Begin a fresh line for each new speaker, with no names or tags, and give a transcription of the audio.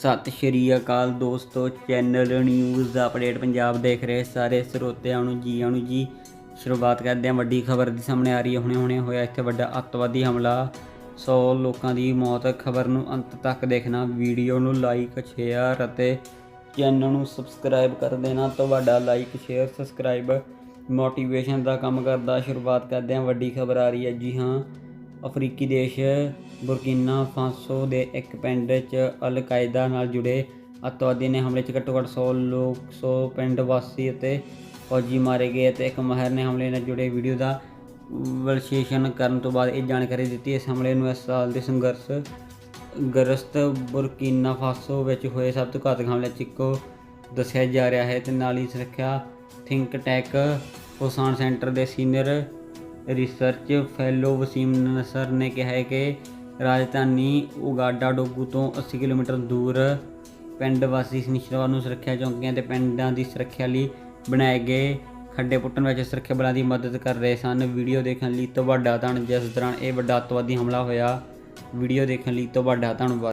ਸਤਿ ਸ਼੍ਰੀ ਅਕਾਲ ਦੋਸਤੋ, channel news update Punjab ਦੇਖ ਰਹੇ ਸਾਰੇ ਸਰੋਤਿਆਂ ਨੂੰ ਜੀ ਆਣੂ ਜੀ। ਸ਼ੁਰੂਆਤ ਕਰਦੇ ਹਾਂ, ਵੱਡੀ ਖਬਰ ਦੀ ਸਾਹਮਣੇ ਆ ਰਹੀ ਹੈ। ਹੁਣੇ ਹੁਣੇ ਹੋਇਆ ਇੱਥੇ ਵੱਡਾ ਅੱਤਵਾਦੀ ਹਮਲਾ। 100 ਲੋਕਾਂ ਦੀ ਮੌਤ, ਖਬਰ ਨੂੰ ਅੰਤ ਤੱਕ ਦੇਖਣਾ, ਵੀਡੀਓ ਨੂੰ ਲਾਈਕ ਸ਼ੇਅਰ ਅਤੇ ਚੈਨਲ ਨੂੰ ਸਬਸਕ੍ਰਾਈਬ ਕਰ ਦੇਣਾ। ਤੁਹਾਡਾ ਲਾਈਕ ਸ਼ੇਅਰ ਸਬਸਕ੍ਰਾਈਬ ਮੋਟੀਵੇਸ਼ਨ ਦਾ ਕੰਮ ਕਰਦਾ। ਸ਼ੁਰੂਆਤ ਕਰਦੇ ਹਾਂ, ਵੱਡੀ ਖਬਰ ਆ ਰਹੀ ਹੈ। ਜੀ ਹਾਂ, ਅਫਰੀਕੀ ਦੇਸ਼ ਬੁਰਕੀਨਾ ਫਾਸੋ ਦੇ ਇੱਕ ਪਿੰਡ 'ਚ ਅਲ ਕਾਇਦਾ ਨਾਲ ਜੁੜੇ ਅੱਤਵਾਦੀ ਨੇ ਹਮਲੇ 'ਚ ਘੱਟੋ ਘੱਟ 100 ਲੋਕ 100 ਪਿੰਡ ਵਾਸੀ ਅਤੇ ਫੌਜੀ ਮਾਰੇ ਗਏ ਅਤੇ ਇੱਕ ਮਾਹਿਰ ਨੇ ਹਮਲੇ ਨਾਲ ਜੁੜੇ ਵੀਡੀਓ ਦਾ ਵਿਸ਼ਲੇਸ਼ਣ ਕਰਨ ਤੋਂ ਬਾਅਦ ਇਹ ਜਾਣਕਾਰੀ ਦਿੱਤੀ। ਇਸ ਹਮਲੇ ਨੂੰ ਇਸ ਸਾਲ ਦੇ ਸੰਘਰਸ਼ ਗਰਸਤ ਬੁਰਕੀਨਾ ਫਾਸੋ ਵਿੱਚ ਹੋਏ ਸਭ ਤੋਂ ਘਾਤਕ ਹਮਲੇ 'ਚ ਇੱਕੋ ਦੱਸਿਆ ਜਾ ਰਿਹਾ ਹੈ ਤੇ ਨਾਲ ਹੀ ਸੁਰੱਖਿਆ ਥਿੰਕ ਟੈਕ ਹੋਸਾਨ ਸੈਂਟਰ ਦੇ senior research fellow Waseem Nasar ਨੇ ਕਿਹਾ ਹੈ ਕਿ ਰਾਜਧਾਨੀ ਉਗਾਡਾ ਡੋਗੂ ਤੋਂ 80 ਕਿਲੋਮੀਟਰ ਦੂਰ। ਪਿੰਡ ਵਾਸੀ ਸ਼ਨੀਚਰਵਾਰ ਨੂੰ ਸੁਰੱਖਿਆ ਚੌਂਕੀਆਂ ਤੇ ਪਿੰਡਾਂ ਦੀ ਸੁਰੱਖਿਆ ਲਈ ਬਣਾਏ ਗਏ ਖੱਡੇ ਪੁੱਟਣ ਵਿੱਚ ਸੁਰੱਖਿਆ ਬਲਾਂ ਦੀ ਮਦਦ ਕਰ ਰਹੇ ਸਨ। ਵੀਡੀਓ ਦੇਖਣ ਲਈ ਤੁਹਾਡਾ ਧੰਨ ਜਿਸ ਦੌਰਾਨ ਇਹ ਵੱਡਾ ਅੱਤਵਾਦੀ ਹਮਲਾ ਹੋਇਆ। ਵੀਡੀਓ ਦੇਖਣ ਲਈ ਤੁਹਾਡਾ ਧੰਨਵਾਦ।